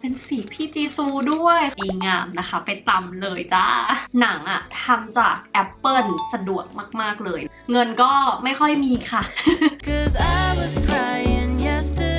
เป็นสีพี่จีซูด้วยดีงามนะคะ ไปตำเลยจ้า หนังอะทำจากแอปเปิลสะดวกมาก ๆ เลย เงินก็ไม่ค่อยมีค่ะ Cause I was crying yesterday,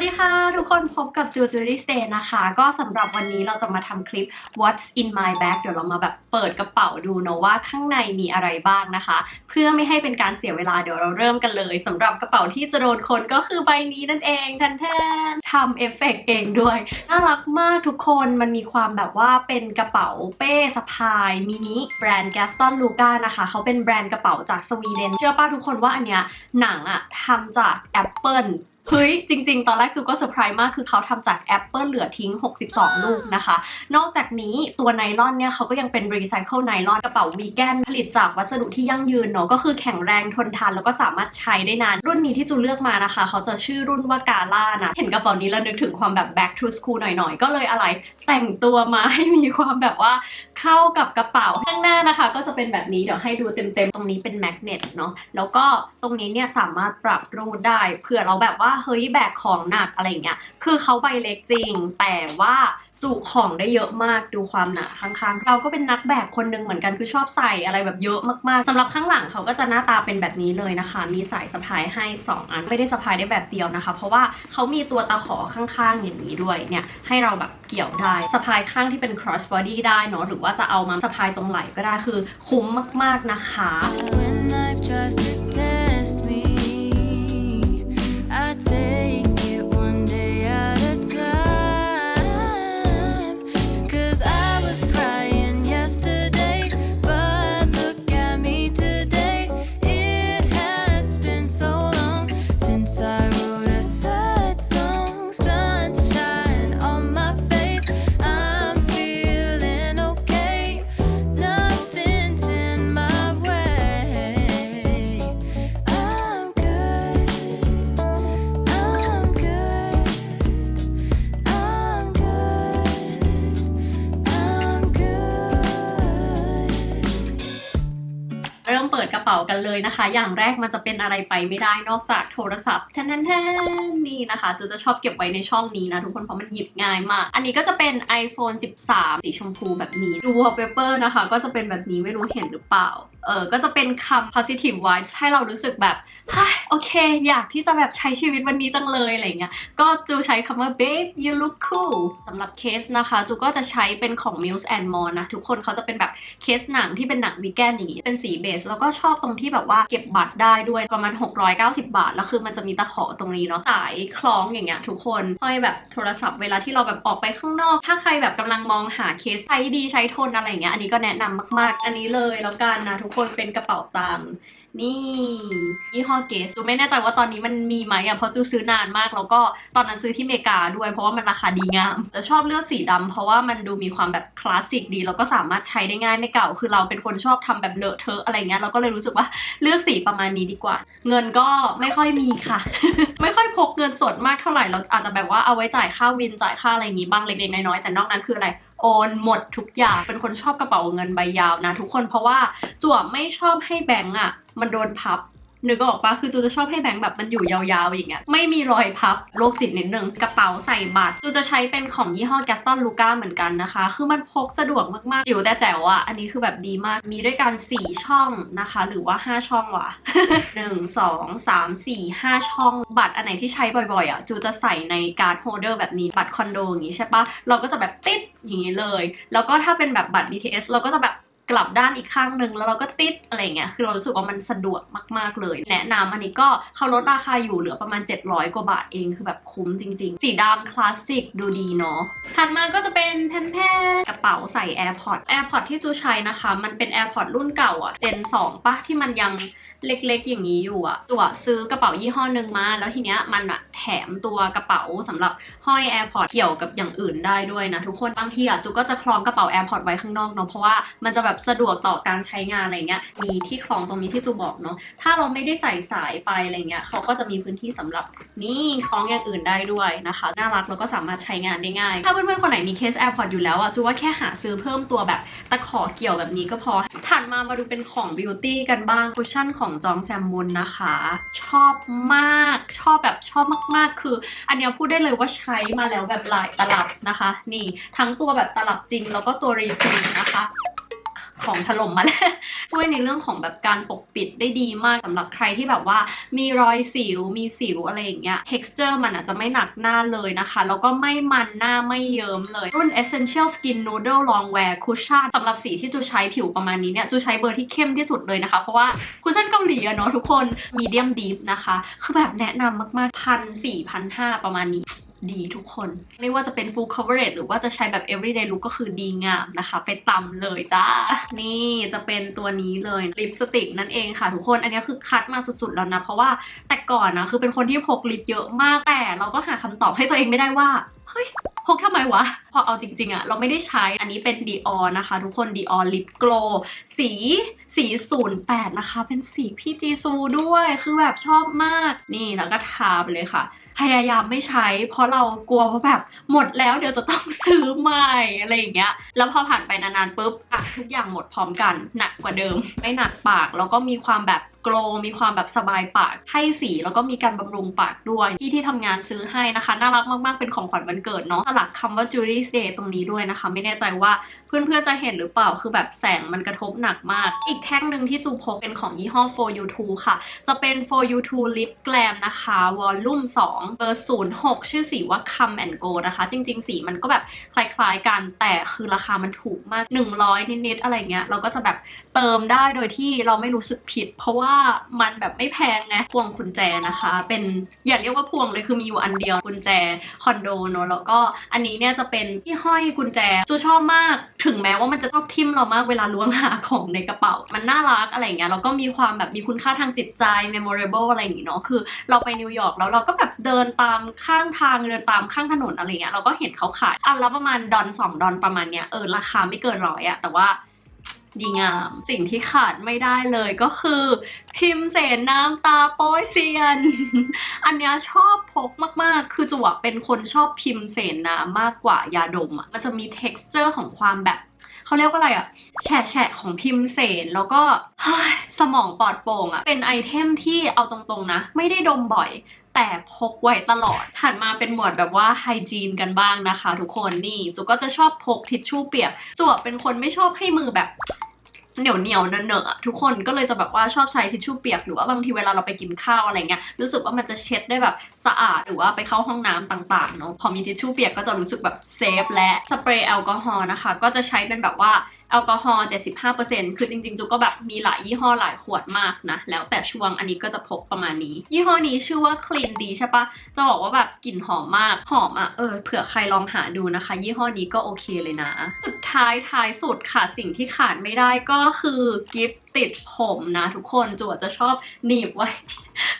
วัสดีค่ะ ทุกคนพบกับจูจูดี้เ a y นะคะ ก็สำหรับวันนี้เราจะมาทำคลิป What's in my bag เดี๋ยวเรามาแบบเปิดกระเป๋าดูเนอะว่าข้างในมีอะไรบ้างนะคะ เพื่อไม่ให้เป็นการเสียเวลาเดี๋ยวเราเริ่มกันเลยสำหรับกระเป๋าที่จะโดนคนก็คือใบนี้นั่นเองแทนแทนทำเอฟเฟกต์เองด้วย น่ารักมากทุกคนมันมีความแบบว่าเป็นกระเป๋าเป้สะพายมินิแบรนด์ Gaston Luca นะคะเขาเป็นแบรนด์กระเป๋าจากสวีเดนเชื่อป้าทุกคนว่าอันเนี้ยหนังอะทำจากแอปเปิล เฮ้ย จริง ๆ ตอนแรกจูก็เซอร์ไพรส์มากคือเขาทำจากแอปเปิลเหลือทิ้ง 62 ลูกนะคะ นอกจากนี้ตัวไนลอนเนี่ยเขาก็ยังเป็นรีไซเคิลไนลอนกระเป๋าวีแกนผลิตจากวัสดุที่ยั่งยืนเนาะก็คือแข็งแรงทนทานแล้วก็สามารถใช้ได้นาน รุ่นนี้ที่จูเลือกมานะคะ เขาจะชื่อรุ่นว่ากาล่านะ เห็นกระเป๋านี้แล้วนึกถึงความแบบ back to school หน่อยๆ ก็เลยอะไรแต่งตัวมาให้มีความแบบว่าเข้ากับกระเป๋าข้างหน้านะคะ ก็จะเป็นแบบนี้เดี๋ยวให้ดูเต็มๆตรงนี้เป็นแมกเนตเนาะแล้วก็ตรงนี้เนี่ยสามารถปรับรูดได้เผื่อเราแบบว่าเฮ้ยแบกของหนักอะไรอย่างเงี้ย คือเขาใบเล็กจริง แต่ว่าจุของได้เยอะมากดูความหนาข้างๆ เราก็เป็นนักแบกคนนึงเหมือนกันคือชอบใส่อะไรแบบเยอะมากๆสำหรับข้างหลังเขาก็จะหน้าตาเป็นแบบนี้เลยนะคะ มีสายสะพายให้ 2 อันไม่ได้สะพายได้แบบเดียวนะคะ เพราะว่าเขามีตัวตะขอข้างๆอย่างนี้ด้วยเนี่ยให้เราแบบเกี่ยวได้สะพายข้างที่เป็น cross body ได้เนาะหรือว่าจะเอามาสะพายตรงไหล่ก็ได้คือคุ้มมากๆนะคะ When life tries เริ่มเปิดกระเป๋ากันเลยนะคะ อย่างแรกมันจะเป็นอะไรไปไม่ได้นอกจากโทรศัพท์แท่นๆนี่นะคะจูจะชอบเก็บไว้ในช่องนี้นะทุกคนเพราะมันหยิบง่ายมาก อันนี้ก็จะเป็น iPhone 13 สีชมพูแบบนี้ ดูวอลเปเปอร์นะคะ ก็จะเป็นแบบนี้ไม่รู้เห็นหรือเปล่า เออก็จะเป็นคำ positive vibes ให้เรารู้สึกแบบโอเค อยากที่จะแบบใช้ชีวิตวันนี้จังเลยอะไรเงี้ยก็จูใช้คำว่า babe you look cool สำหรับเคสนะคะ จูก็จะใช้เป็นของ Muse and More นะ ทุกคนเขาจะเป็นแบบเคสหนังที่เป็นหนังวีแกนอย่างนี้ เป็นสีเบส แล้วก็ชอบตรงที่แบบว่าเก็บบัตรได้ด้วยประมาณ 690 บาท แล้วคือมันจะมีตะขอตรงนี้เนาะสายคล้องอย่างเงี้ยทุกคนห้อยแบบโทรศัพท์เวลาที่เราแบบออกไปข้างนอก ถ้าใครแบบกำลังมองหาเคสใช้ดีใช้ทนอะไรเงี้ยอันนี้ก็แนะนำมาก ๆ อันนี้เลยแล้วกันนะทุกคนคนเป็นกระเป๋าตังค์นี่ยี่ห้อเกสจูไม่แน่ใจว่าตอนนี้มันมีไหมอะเพราะจูซื้อนานมากแล้วก็ตอนนั้นซื้อที่เมกาด้วยเพราะว่ามันราคาดีงามจะชอบเลือกสีดำเพราะว่ามันดูมีความแบบคลาสสิกดีแล้วก็สามารถใช้ได้ง่ายไม่เก่า คือเราเป็นคนชอบทำแบบเลอะเทอะอะไรเงี้ยเราก็เลยรู้สึกว่าเลือกสีประมาณนี้ดีกว่า เงินก็ไม่ค่อยมีค่ะ ไม่ค่อยพกเงินสดมากเท่าไหร่เราอาจจะแบบว่าเอาไว้จ่ายค่าวินจ่ายค่าอะไรอย่างงี้บ้างเล็กๆน้อยๆแต่นอกนั้นคืออะไร โอนหมดทุกอย่างเป็นคนชอบกระเป๋าเงินใบยาวนะทุกคนเพราะว่าจั่วไม่ชอบให้แบงก์อะ มันโดนพับ นึกออกปะคือจูจะชอบให้แบงก์แบบมันอยู่ยาวๆอย่างเงี้ยไม่มีรอยพับโรคจิตนิดนึงกระเป๋าใส่บัตรจูจะใช้เป็นของยี่ห้อ Gaston Luca เหมือนกันนะคะ คือมันพกสะดวกมากๆจิ๋วแต่แจ๋วอะอันนี้คือแบบดีมากมีด้วยกัน 4 ช่องนะคะ หรือว่า 5 ช่องวะหนึ่งสองสามสี่ห้าช่องบัตรอันไหนที่ใช้บ่อยๆอะจูจะใส่ในการ์ดโฮเดอร์แบบนี้บัตรคอนโดอย่างงี้ใช่ปะเราก็จะแบบติดอย่างนี้เลย แล้วก็ถ้าเป็นแบบบัตร BTS เราก็จะแบบ กลับด้านอีกข้างหนึ่งแล้วเราก็ติดอะไรเงี้ยคือเรารู้สึกว่ามันสะดวกมากๆเลย แนะนำอันนี้ก็เขาลดราคาอยู่เหลือประมาณ 700 กว่าบาทเองคือแบบคุ้มจริง ๆ สีดำคลาสสิกดูดีเนาะถัดมาก็จะเป็นแท่นกระเป๋าใส่ AirPods AirPods ที่จูใช้นะคะ มันเป็น AirPods รุ่นเก่าอะ Gen 2ปะที่มันยังเล็กๆ อย่างนี้อยู่อะตัวซื้อกระเป๋ายี่ห้อหนึ่งมา แล้วทีเนี้ยมันอะแถมตัวกระเป๋าสำหรับห้อย AirPods เกี่ยวกับอย่างอื่นได้ด้วยนะทุกคน บางทีอะจูก็จะคล้องกระเป๋า AirPods ไว้ข้างนอกเนาะ เพราะว่ามันจะแบบแบบสะดวกต่อการใช้งานอะไรเงี้ยมีที่คล้องตรงนี้ที่จูบอกเนาะถ้าเราไม่ได้ใส่สายไปอะไรเงี้ยเขาก็จะมีพื้นที่สำหรับนี่คล้องอย่างอื่นได้ด้วยนะคะน่ารักแล้วก็สามารถใช้งานได้ง่าย ถ้าเพื่อนๆคนไหนมีเคส AirPods อยู่แล้วอะจูว่าแค่หาซื้อเพิ่มตัวแบบตะขอเกี่ยวแบบนี้ก็พอถัดมามาดูเป็นของบิวตี้กันบ้างคุชชั่นของจองแซมมุนนะคะ ชอบมากชอบแบบชอบมากๆ คือ อันนี้พูดได้เลยว่าใช้มาแล้วแบบหลายตลับนะคะ นี่ทั้งตัวแบบตลับจริงแล้วก็ตัวรีฟิลนะคะ ของถล่มมาแล้วช่วยในเรื่องของแบบการปกปิดได้ดีมากสำหรับใครที่แบบว่ามีรอยสิวมีสิวอะไรอย่างเงี้ย texture มันอาจจะไม่หนักหน้าเลยนะคะ แล้วก็ไม่มันหน้าไม่เยิ้มเลย รุ่น essential skin noodle long wear cushion สำหรับสีที่จูใช้ผิวประมาณนี้เนี่ยจูใช้เบอร์ที่เข้มที่สุดเลยนะคะ เพราะว่าคุชชั่นเกาหลีอะเนาะทุกคน medium deep นะคะ คือแบบแนะนำมากๆพันสี่พันห้าประมาณนี้ ดีทุกคน ไม่ว่าจะเป็น full coverage หรือว่าจะใช้แบบ everyday look ก็คือดีงามนะคะ ไปตำเลยจ้า นี่จะเป็นตัวนี้เลยลิปสติกนั่นเองค่ะทุกคน อันนี้คือคัดมาสุดๆแล้วนะ เพราะว่าแต่ก่อนนะคือเป็นคนที่พกลิปเยอะมากแต่เราก็หาคำตอบให้ตัวเองไม่ได้ว่าเฮ้ยพกทำไมวะ พอเอาจริง ๆอะเราไม่ได้ใช้อันนี้เป็น Dior นะคะ ทุกคน Dior Lip Glow สีสี 08 นะคะ เป็นสีพี่จีซูด้วย คือแบบชอบมาก นี่แล้วก็ทาไปเลยค่ะ พยายามไม่ใช้ เพราะเรากลัวว่าแบบหมดแล้วเดี๋ยวจะต้องซื้อใหม่อะไรอย่างเงี้ย แล้วพอผ่านไปนานๆปุ๊บอะทุกอย่างหมดพร้อมกันหนักกว่าเดิม ไม่หนักปากแล้วก็มีความแบบ กลวมีความแบบสบายปาก ให้สีแล้วก็มีการบำรุงปากด้วยที่ที่ทำงานซื้อให้นะคะ น่ารักมากๆ เป็นของขวัญวันเกิดเนาะสลักคำว่า Julie's Day ตรงนี้ด้วยนะคะ ไม่แน่ใจว่าเพื่อนๆจะเห็นหรือเปล่าคือแบบแสงมันกระทบหนักมาก อีกแท่งหนึ่งที่จูพกเป็นของยี่ห้อ For You 2 ค่ะ จะเป็น For You 2 Lip Glam นะคะวอลลุ่ม2เบอร์06 ชื่อสีว่า Come and Go นะคะ จริง ๆ สีมันก็แบบคล้ายๆกันแต่คือราคามันถูกมาก 100 นิดๆอะไรเงี้ยเราก็จะแบบเติมได้โดยที่เราไม่รู้สึกผิด เพราะว่ามันแบบไม่แพงไงพวงกุญแจนะคะ เป็นอย่าเรียกว่าพวงเลยคือมีอยู่อันเดียวกุญแจคอนโดเนอะแล้วก็อันนี้เนี่ยจะเป็นที่ห้อยกุญแจจูชอบมาก ถึงแม้ว่ามันจะชอบทิ่มเรามากเวลาล้วงหาของในกระเป๋า มันน่ารักอะไรเงี้ยแล้วก็มีความแบบมีคุณค่าทางจิตใจ memorable อะไรอย่างงี้เนาะคือเราไปนิวยอร์กแล้วเราก็แบบเดินตามข้างทางเดินตามข้างถนนอะไรเงี้ยเราก็เห็นเขาขายอันละประมาณดอนสองดอนประมาณเนี้ยเออราคาไม่เกินร้อยอะแต่ว่า ดีงาม สิ่งที่ขาดไม่ได้เลยก็คือ พิมพ์เสนน้ำตาโป้ยเซียน อันนี้ชอบพกมากๆ คือจวบเป็นคนชอบพิมพ์เสนน้ำมากกว่ายาดมอะมันจะมี texture ของความแบบเขาเรียกว่าอะไรอะแฉะแฉะของพิมพ์เสนแล้วก็สมองปลอดโปร่งอะเป็นไอเทมที่เอาตรงๆนะ ไม่ได้ดมบ่อยแต่พกไว้ตลอด ถัดมาเป็นหมวดแบบว่าไฮจีนกันบ้างนะคะ ทุกคนนี่จูก็จะชอบพกทิชชู่เปียกจวบเป็นคนไม่ชอบให้มือแบบ เหนียวเหนียวเนอะเนอะทุกคนก็เลยจะแบบว่าชอบใช้ทิชชู่เปียกหรือว่าบางทีเวลาเราไปกินข้าวอะไรเงี้ยรู้สึกว่ามันจะเช็ดได้แบบสะอาดหรือว่าไปเข้าห้องน้ำต่างๆเนาะพอมีทิชชู่เปียกก็จะรู้สึกแบบเซฟและสเปรย์แอลกอฮอล์นะคะ ก็จะใช้เป็นแบบว่า แอลกอฮอล์ 75%คือจริงๆจูก็แบบมีหลายยี่ห้อหลายขวดมากนะ แล้วแต่ช่วงอันนี้ก็จะพกประมาณนี้ ยี่ห้อนี้ชื่อว่า Clean ดีใช่ปะจะบอกว่าแบบกลิ่นหอมมาก หอมอะเออ เผื่อใครลองหาดูนะคะ ยี่ห้อนี้ก็โอเคเลยนะ สุดท้ายท้ายสุดค่ะ สิ่งที่ขาดไม่ได้ก็คือกิฟต์ติดผมนะ ทุกคนจวจะชอบหนีบไว้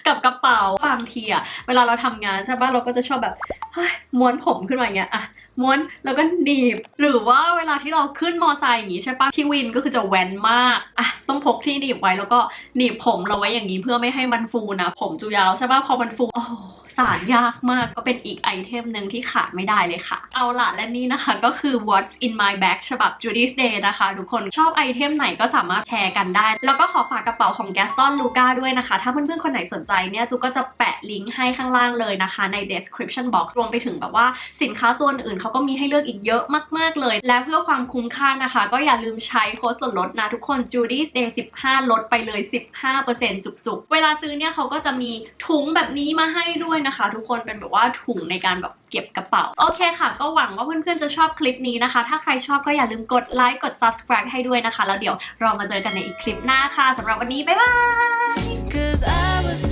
กับกระเป๋าบางทีอะเวลาเราทำงานใช่ปะเราก็จะชอบแบบเฮ้ยม้วนผมขึ้นมาอย่างเงี้ยอะ ม้วนแล้วก็หนีบ หรือว่าเวลาที่เราขึ้นมอไซค์อย่างงี้ใช่ปะพี่วินก็คือจะแว้นมากอะต้องพกที่หนีบไว้แล้วก็หนีบผมเราไว้อย่างนี้เพื่อไม่ให้มันฟูนะผมจูยาวใช่ปะพอมันฟูโอ้สารยากมากก็เป็นอีกไอเทมหนึ่งที่ขาดไม่ได้เลยค่ะ เอาละและนี่นะคะก็คือ what's in my bag ฉบับ Judy's Day นะคะ ทุกคนชอบไอเทมไหนก็สามารถแชร์กันได้ แล้วก็ขอฝากกระเป๋าของ Gaston Luca ด้วยนะคะ ถ้าเพื่อนๆ คนไหนสนใจเนี่ยจูก็จะแปะลิงก์ให้ข้างล่างเลยนะคะใน description box รวมไปถึงแบบว่าสินค้าตัวอื่นๆเขาก็มีให้เลือกอีกเยอะมาก ๆ เลย และเพื่อความคุ้มค่านะคะ ก็อย่าลืมใช้โค้ดส่วนลดนะทุกคน Judy's Day 15 ลดไปเลย 15%จุกๆ เวลาซื้อเนี่ยเขาก็จะมีถุงแบบนี้มาให้ด้วยนะคะ ทุกคนเป็นแบบว่าถุงในการแบบเก็บกระเป๋า โอเคค่ะ ก็หวังว่าเพื่อนๆจะชอบคลิปนี้นะคะ ถ้าใครชอบก็อย่าลืมกดไลค์กด subscribe ให้ด้วยนะคะ แล้วเดี๋ยวเรามาเจอกันในอีกคลิปหน้าค่ะสำหรับวันนี้บ๊ายบาย Cause I was